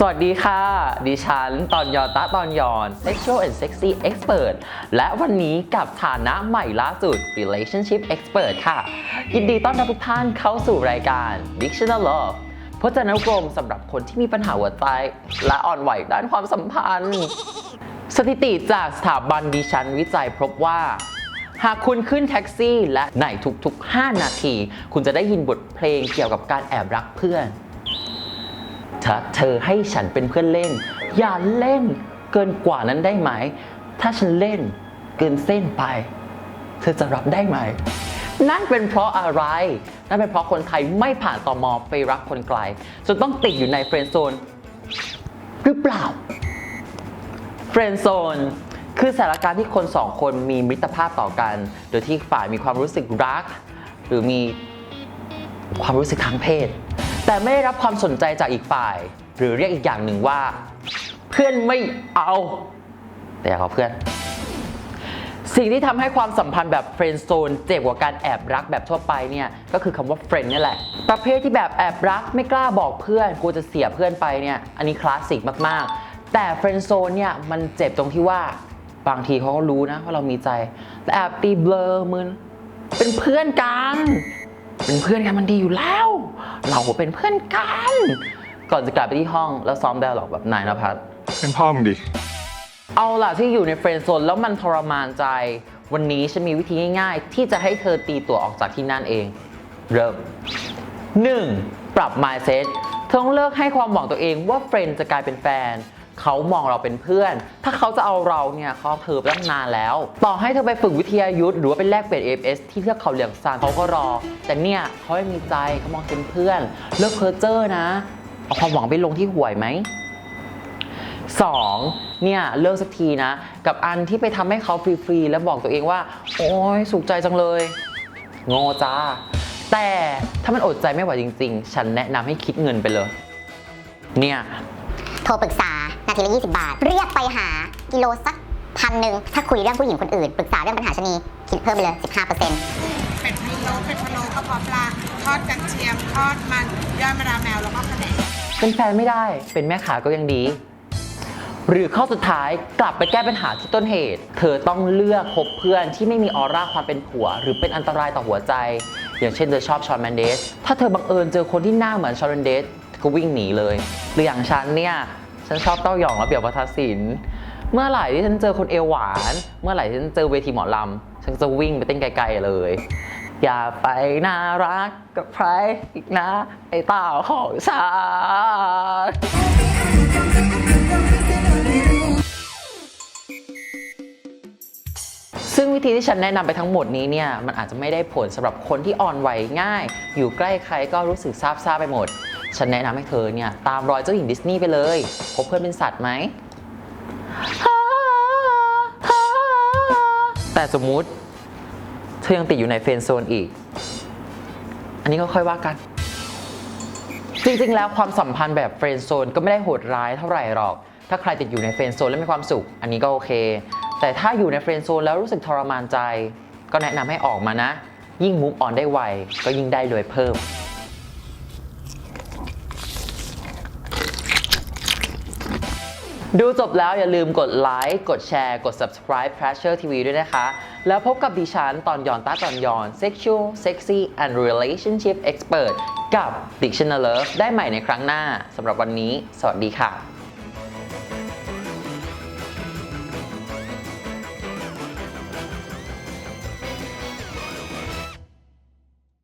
สวัสดีค่ะ ดิฉัน ตอนยอตะตอนยอน Sexual and Sexy Expert และวันนี้กับฐานะใหม่ล่าสุด Relationship Expert ค่ะ ยินดีต้อนรับทุกท่านเข้าสู่รายการ Dictional Love พจนานุกรมสำหรับคนที่มีปัญหาหัวใจและอ่อนไหวด้านความสัมพันธ์ สถิติจากสถาบันดิฉันวิจัยพบว่าหากคุณขึ้นแท็กซี่และในทุกๆ 5 นาที คุณจะได้ยินบทเพลงเกี่ยวกับการแอบรักเพื่อน ถ้าเธอให้ฉันเป็นเพื่อนเล่น อย่าเล่นเกินกว่านั้นได้ไหม ถ้าฉันเล่นเกินเส้นไป เธอจะรับได้ไหม นั่นเป็นเพราะอะไร นั่นเป็นเพราะคนไทยไม่ผ่านตอมอไปรักคนไกลจนต้องติดอยู่ในเฟรนด์โซนหรือเปล่า เฟรนด์โซนคือสถานการณ์ที่คนสองคนมีมิตรภาพต่อกัน โดยที่ฝ่ายมีความรู้สึกรัก หรือมีความรู้สึกทางเพศ แต่ไม่ได้รับความสนใจจากอีกฝ่าย หรือเรียกอีกอย่างหนึ่งว่า เพื่อนไม่เอา แต่เขาเพื่อน สิ่งที่ทำให้ความสัมพันธ์แบบเฟรนด์โซนเจ็บกว่าการแอบรักแบบทั่วไปเนี่ยก็คือคำว่าเฟรนด์นี่แหละ ประเภทที่แบบแอบรักไม่กล้าบอกเพื่อนกลัวจะเสียเพื่อนไปเนี่ยอันนี้คลาสสิกมากๆ แต่เฟรนด์โซนเนี่ยมันเจ็บตรงที่ว่าบางทีเขาก็รู้นะว่าเรามีใจแต่แอบตีเบลอมึนเป็นเพื่อนกัน เป็นเพื่อนกันมันดีอยู่แล้ว เราเป็นเพื่อนกัน ก่อนจะกลับไปที่ห้องแล้วซ้อมไดอะล็อกแบบนายนภัสเป็นพ่อมึงดิ เอาล่ะที่อยู่ในเฟรนด์โซนแล้วมันทรมานใจ วันนี้ฉันมีวิธีง่าย ๆ ที่จะให้เธอตีตัวออกจากที่นั่นเอง เริ่ม 1. ปรับ mindset เธอต้องเลิกให้ความหวังตัวเองว่าเฟรนด์จะกลายเป็นแฟน เขามองเราเป็นเพื่อน ถ้าเขาจะเอาเราเนี่ยเขาเอาเธอไปตั้งนานแล้ว ต่อให้เธอไปฝึกวิทยายุทธหรือว่าเป็นแลกเปลี่ยน AFS ที่เทือกเขาเหลียงซานเขาก็รอ แต่เนี่ยเขาไม่มีใจเขามองเป็นเพื่อน เลิกเพ้อเจ้อนะ เอาความหวังไปลงที่หวยไหม 2. เนี่ยเลิกสักทีนะ กับอันที่ไปทำให้เขาฟรีๆแล้วบอกตัวเองว่า โอ้ยสุขใจจังเลยโง่จ้า แต่ถ้ามันอดใจไม่ไหวจริง ๆ ฉันแนะนำให้คิดเงินไปเลย เนี่ย โทรปรึกษา ทีละ 20 บาท เรียกไปหากิโลสักพันหนึ่งถ้าคุยเรื่องผู้หญิงคนอื่น ปรึกษาเรื่องปัญหาชะนี คิดเพิ่มไปเลย 15%เป็ดพะโลเป็ดพะโล้กระเพาะปลาทอดกระเทียมทอดมันยอดมะระแมวแล้วก็ขนมเป็นแฟนไม่ได้เป็นแม่ขาก็ยังดี หรือข้อสุดท้ายกลับไปแก้ปัญหาที่ต้นเหตุ เธอต้องเลือกคบเพื่อนที่ไม่มีออร่าความเป็นผัว หรือเป็นอันตรายต่อหัวใจ อย่างเช่นเธอชอบชอนแมนเดสถ้าเธอบังเอิญเจอคนที่หน้าเหมือนชอนแมนเดสก็วิ่งหนีเลยหรืออย่างฉันเนี่ย ฉันชอบเต้าหยองและเบี่ยวประทศิลป์เมื่อไหร่ที่ฉันเจอคนเอวหวาน เมื่อไหร่ที่ฉันเจอเวทีหมอลำฉันจะวิ่งไปเต้นไกลๆเลย อย่าไปน่ารักกับใครอีกนะ ไอ้เต้าของฉันซึ่งวิธีที่ฉันแนะนำไปทั้งหมดนี้เนี่ยมันอาจจะไม่ได้ผลสำหรับคนที่อ่อนไหวง่าย อยู่ใกล้ใครก็รู้สึกซาบซ่าไปหมด ฉันแนะนำให้เธอเนี่ยตามรอยเจ้าหญิงดิสนีย์ไปเลย พบเพื่อนเป็นสัตว์ไหม แต่สมมุติ เธอยังติดอยู่ในเฟรนด์โซนอีก อันนี้ก็ค่อยว่ากัน จริงๆ แล้วความสัมพันธ์แบบเฟรนด์โซนก็ไม่ได้โหดร้ายเท่าไหร่หรอก ถ้าใครติดอยู่ในเฟรนด์โซนแล้วมีความสุข อันนี้ก็โอเค แต่ถ้าอยู่ในเฟรนด์โซนแล้วรู้สึกทรมานใจ ก็แนะนำให้ออกมานะ ยิ่งมูฟออนได้ไว ก็ยิ่งได้รวยเพิ่ม ดูจบแล้วอย่าลืมกดไลค์ กดแชร์ กด subscribe Pressure TV ด้วยนะคะ แล้วพบกับดิฉันตอนยอนต้าตอนยอน Sexual Sexy and Relationship Expert กับ Dictionary Love ได้ใหม่ในครั้งหน้าสำหรับวันนี้ สวัสดีค่ะ